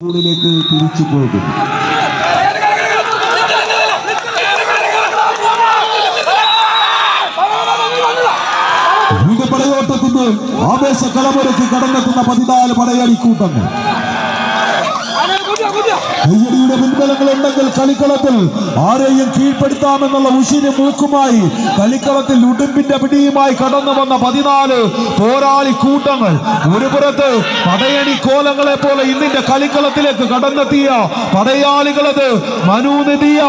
സ്കൂളിലേക്ക് തിരിച്ചു പോകും. പടയോട്ടത്തിന് ആവേശ കളമുറയ്ക്ക് കടന്നെത്തുന്ന പതിനാല് പടയടിക്കൂട്ടങ്ങൾ കയ്യടിയുടെ പിൻബലങ്ങൾ ഉണ്ടെങ്കിൽ കളിക്കളത്തിൽ ആരെയും കീഴ്പ്പെടുത്താമെന്നുള്ള ഉശിരി മൂക്കുമായി കളിക്കളത്തിൽ ഉടുമ്പിന്റെ പിടിയുമായി കടന്നു വന്ന പതിനാല് പോരാളി കൂട്ടങ്ങൾ. ഒരു പുറത്ത് പടയണി കോലങ്ങളെ പോലെ ഇന്നിന്റെ കളിക്കളത്തിലേക്ക് കടന്നെത്തിയ പടയാളികളത് മനുനിധിയ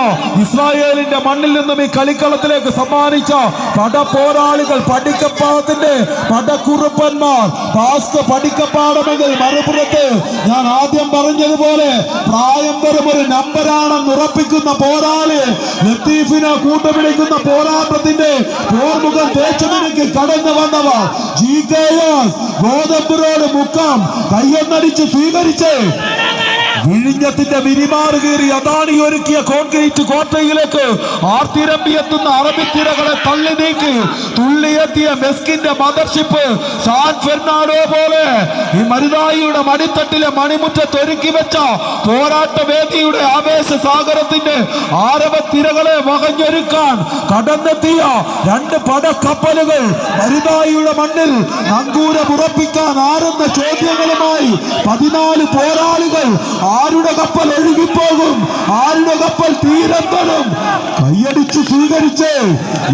ഇസ്രായേലിന്റെ മണ്ണിൽ നിന്നും ഈ കളിക്കളത്തിലേക്ക് സമ്മാനിച്ച പട പോരാളികൾ പടിക്കപ്പാടത്തിന്റെ പടക്കുറുപ്പന്മാർ. ടാസ്ക് പഠിക്കപ്പാടമെങ്കിൽ മറുപുറത്ത് ഞാൻ ആദ്യം പറഞ്ഞതുപോലെ പ്രായം വെറും ഒരു നമ്പരാണെന്ന് ഉറപ്പിക്കുന്ന പോരാളി ലത്തീഫിനെ കൂട്ടുപിടിക്കുന്ന പോരാട്ടത്തിന്റെ പോർമുഖം തേച്ചമിനേക്ക് കടന്നു വന്നവർ ജി കെ എസ് ഗോതമ്പുരോട് മുക്കം കയ്യൊന്നടിച്ച് സ്വീകരിച്ച്. വിഴിഞ്ഞത്തിന്റെ വിരിമാറ് കീറി അദാനി ഒരുക്കിയ കോൺക്രീറ്റ് കോട്ടയിലേക്ക് ആർത്തിരമ്പിയെത്തുന്ന അറബിത്തിരകളെ തള്ളി നീക്കി തുള്ളിയെത്തിയ മെസ്കിന്റെ മദർഷിപ്പ് സാൻ ഫെർണാഡോ പോലെ ഈ മരുതായിയുടെ മടിത്തട്ടിലെ മണിമുറ്റത്ത് ഒരുക്കി വെച്ച പോരാട്ട വേദിയുടെ ആവേശ സാഗരത്തിന്റെ ആരവത്തിരകളെ വകഞ്ഞൊരുക്കാൻ കടന്നെത്തിയ രണ്ട് പടക്കപ്പലുകൾ മരുതായിയുടെ മണ്ണിൽ നങ്കൂരമുറപ്പിക്കാൻ ആറുന്ന ചോദ്യങ്ങളുമായി പതിനാല് പോരാളികൾ ആരുടെ കപ്പൽ ഒഴുകിപ്പോകും? ആരുടെ കപ്പൽ തീരന്തലും കൈയടിച്ചു സ്വീകരിച്ച്.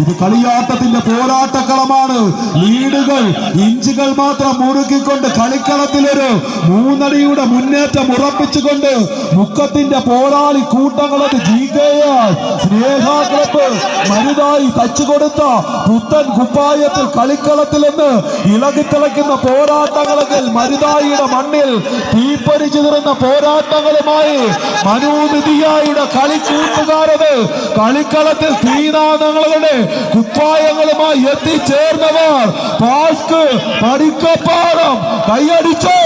ഇത് കളിയാട്ടത്തിന്റെ പോരാട്ടക്കളമാണ്. ലീഡുകൾ ഇഞ്ചുകൾ മാത്രം മുറുക്കിക്കൊണ്ട് കളിക്കളത്തിലൊരു മൂന്നടിയുടെ മുന്നേറ്റം ഉറപ്പിച്ചുകൊണ്ട് മുക്കത്തിന്റെ പോരാളി കൂട്ടങ്ങളത് ജീകയാൽ സ്നേഹ ക്ലബ്ബ് മരുതായി തച്ചുകൊടുത്ത പുത്തൻ കുപ്പായത്തിൽ കളിക്കളത്തിൽ നിന്ന് ഇളകിത്തിളയ്ക്കുന്ന പോരാട്ടങ്ങളെങ്കിൽ മരുതായിയുടെ മണ്ണിൽ തീപ്പരി ചിതറുന്ന പോരാട്ടങ്ങളുമായി മനോനിധിയായുടെ കളി കൂട്ടുകാരത് കളിക്കളത്തിൽ തീനാദങ്ങളുടെ കുപ്പായങ്ങളുമായി എത്തിച്ചേർന്നവർ പാസ്ക് പടിക്കപ്പാടം കൈയടിച്ച്.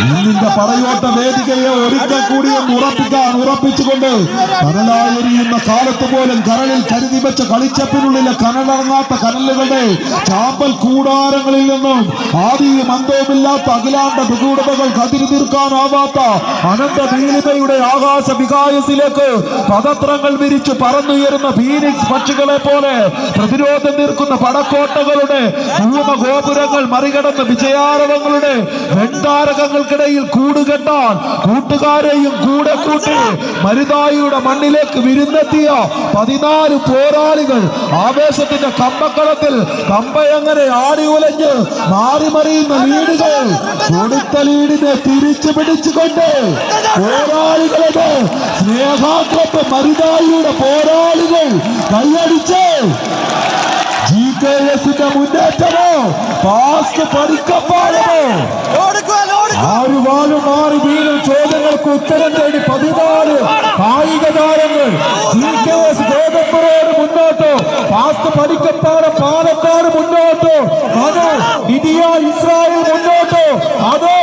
ഇന്നിന്റെ പറയോട്ട വേദികയെ ഒരിക്കൽ കൂടി ഒന്ന് ഉറപ്പിക്കാൻ ഉറപ്പിച്ചുകൊണ്ട് കനലായെരിയുന്ന കാലത്ത് പോലും കരളിൽ കരുതി വെച്ച കളിച്ചപ്പിനുള്ളിലെ കനലിറങ്ങാത്ത കനലുകളുടെ ചാമ്പൽ കൂടാരങ്ങളിൽ നിന്നും ആദിയും അന്തവുമില്ലാത്ത അഖിലാണ്ട ബഹുടതകൾ കതിരി തീർക്കാനാവാത്ത അനന്ത നീലിമയുടെ ആകാശ വികായസിലേക്ക് പദത്രങ്ങൾ വിരിച്ചു പറന്നുയരുന്ന ഫീനിക്സ് പക്ഷികളെ പോലെ പ്രതിരോധം തീർക്കുന്ന പടക്കോട്ടകളുടെ ഭൂമ ഗോപുരങ്ങൾ മറികടന്ന് വിജയാരവങ്ങളുടെ വെണ്ടാരകങ്ങൾക്കിടയിൽ കൂടുകെട്ടാൻ കൂട്ടുകാരെയും കൂടെ കൂട്ടി മരുതായിയുടെ മണ്ണിലേക്ക് വിരുന്നെത്തിയ പതിനാല് പോരാളികൾ ആവേശത്തിന്റെ കമ്പക്കളത്തിൽ കമ്പയങ്ങനെ ആടി ഉലഞ്ഞ് മാറി മറിയുന്ന ലീഡുകൾ കൊടുത്ത ലീഡിനെ തിരിച്ചു പിടിച്ചുകൊണ്ട് പോരാളികളുടെ സ്നേഹാക്രപ്പ് മരുതായിയുടെ പോരാളികൾ കൈയടിച്ച് ജി കെ എസിന്റെ മുന്നേറ്റമോ? പാസ്റ്റ് പഠിക്കപ്പാടമോ ആര് വാലും മാറി വീണും. ചോദ്യങ്ങൾക്ക് ഉത്തരം തേടി പതിനാല് കായിക താരങ്ങൾ. ജി കെ എസ് ഗോതമ്പുറോട് മുന്നോട്ട്. ഫാസ്റ്റ് പഠിക്കപ്പാട് പാലക്കാട് മുന്നോട്ട്. അതോ ഇടിയ ഇസ്രായേൽ മുന്നോട്ട്. അതോ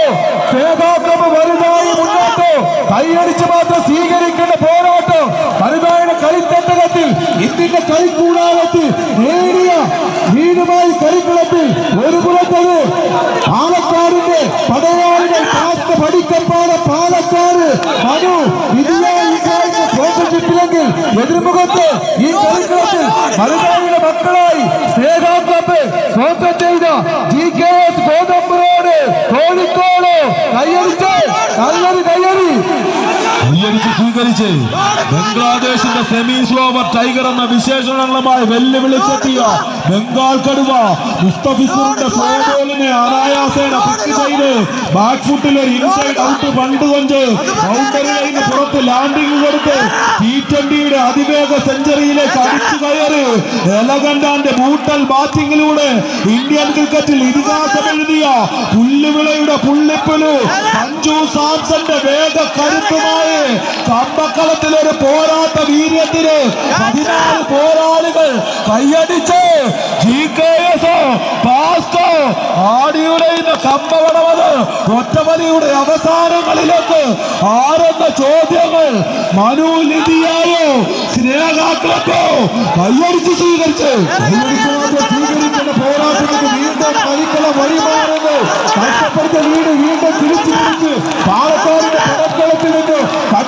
സേതാക്രമ വലുതായി മുന്നോട്ട്. കൈയടിച്ച് മാത്രം സ്വീകരിക്കേണ്ട പോരാട്ടം. വലുതായുടെ കളിത്തട്ടകത്തിൽ ഇന്ത്യന്റെ കളിക്കൂടാരത്തിൽ നേടിയ വീടുമായി കളിക്കളത്തിൽ ഒരു പുറത്തത് പഠിക്കപ്പാട പാലക്കാട്. മനു ഇന്ത്യ ഇസ്രായേലിന്റെ സ്പോൺസർഷിപ്പിലെങ്കിൽ എതിർമുഖത്ത് ഈ കളിക്കളത്തിൽ മലയാളിയുടെ മക്കളായി സ്നേഹാക്ലബ് സ്പോൺസർ ചെയ്ത ജി കെ എസ് ഗോതമ്പുറോട് കോഴിക്കോട് കയ്യടിച്ച് നല്ലൊരു കയ്യടി. കയ്യടിച്ച് സ്വീകരിച്ച്. ബംഗ്ലാദേശിന്റെ സെമി സ്ലോവർ ടൈഗർ എന്ന വിശേഷണങ്ങളുമായി വെല്ലുവിളിച്ചെത്തിയ ബംഗാൾ കടുവ മുസ്തഫിസറിന്റെ സ്ലോ ബോളിനെ അനായാസേന പിക്ക് ചെയ്ത്. ബാക്ക് ഫുട്ടിൽ ഒരു ഇൻസൈഡ് ഔട്ട് പണ്ട് കൊണ്ട് ബൗണ്ടറി ലൈന് പുറത്ത് ലാൻഡിംഗ് കൊടുത്ത് ടി ട്വന്റിയുടെ അതിവേഗ സെഞ്ചുറിയിലേക്ക് അടിച്ചു കയറി. എലഗണ്ടാന്റെ ബൂട്ടൽ ബാറ്റിംഗിലൂടെ ഇന്ത്യൻ ക്രിക്കറ്റിൽ ഇതിഹാസം എഴുതിയ പുല്ലുവിളയുടെ പുള്ളിപ്പുലു സഞ്ജു സാംസന്റെ വേഗ കരുത്തുമായി കമ്പക്കളത്തിൽ ഒരു പോരാട്ട വീര്യത്തിന് പതിനാല് പോരാളികൾ കൈയടിച്ച് ജി കെ എസ് പാസ്റ്റോ ആടിയുലയുന്ന കമ്പവടമത് ഒറ്റവലിയുടെ അവസാനങ്ങളിലേക്ക് ആരെന്ന ചോദ്യങ്ങൾ മനു ലിതിയായോ സ്നേഹാക്കളത്തോ കൈയടിച്ച് സ്വീകരിച്ച്. സ്വീകരിക്കുന്ന പോരാട്ടത്തിന് വീണ്ടും കളിക്കള വഴിമാറുന്നു. കഷ്ടപ്പെടുത്ത വീട് വീണ്ടും തിരിച്ചു നിന്ന്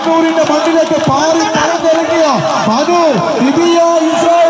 കണ്ണൂരിന്റെ മണ്ണിലേക്ക് പാറി പറന്നിറങ്ങിയ മനു ദിവ്യ ഇസ്രായേൽ.